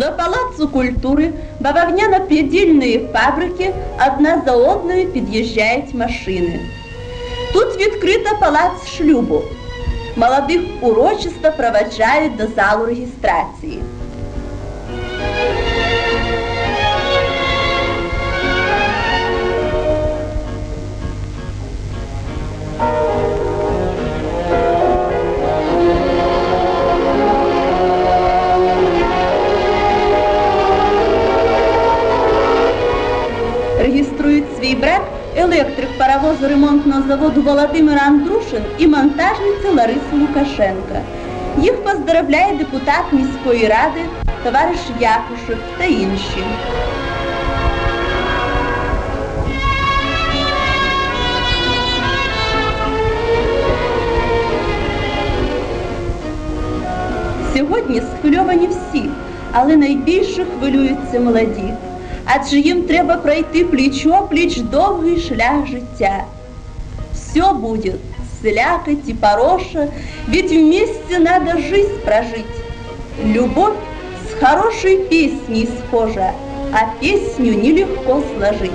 До Палацу культури бавовняно-підільної фабрики одна за одною під'їжджають машини. Тут відкрита палац шлюбу. Молодих урочисто проведжають до залу реєстрації. Реєструють свій брак електрик паровозу ремонтного заводу Володимир Андрушин і монтажниця Лариса Лукашенка. Їх поздравляє депутат міської ради, товариш Якушев та інші. Сьогодні схвильовані всі, але найбільше хвилюються молоді. Адже їм треба пройти пліч-опліч довгий шлях життя. Все будет слякоть и пороша, ведь вместе надо жизнь прожить. Любовь с хорошей песней схожа, а песню нелегко сложить.